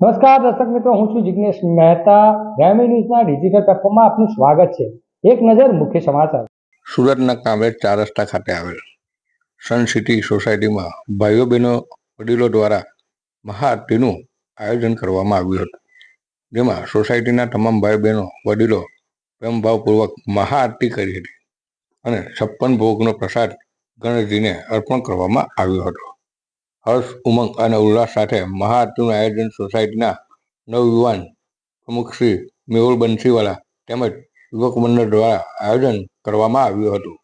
નમસ્કાર દર્શક મિત્રો, હું છું જિજ્ઞેશ મહેતા. ગ્રામી ન્યૂઝના ડિજિટલ પ્લેટફોર્મમાં આપનું સ્વાગત છે. એક નજર મુખ્ય સમાચાર. સુરતના કામરેજ ચાર રસ્તા ખાતે આવેલ સન સિટી સોસાયટીમાં ભાઈઓ બહેનો વડીલો દ્વારા મહાઆરતીનું આયોજન કરવામાં આવ્યું હતું. જેમાં સોસાયટીના તમામ ભાઈ બહેનો, વડીલો પ્રેમભાવપૂર્વક મહાઆરતી કરી હતી અને છપ્પન ભોગનો પ્રસાદ ગણેશજીને અર્પણ કરવામાં આવ્યો હતો. હર્ષ ઉમંગ અને ઉલ્લાસ સાથે મહાઆરતીનું આયોજન સોસાયટીના નવયુવાન પ્રમુખ શ્રી મેહુલ બંસીવાલા તેમજ યુવક મંડળ દ્વારા આયોજન કરવામાં આવ્યું હતું.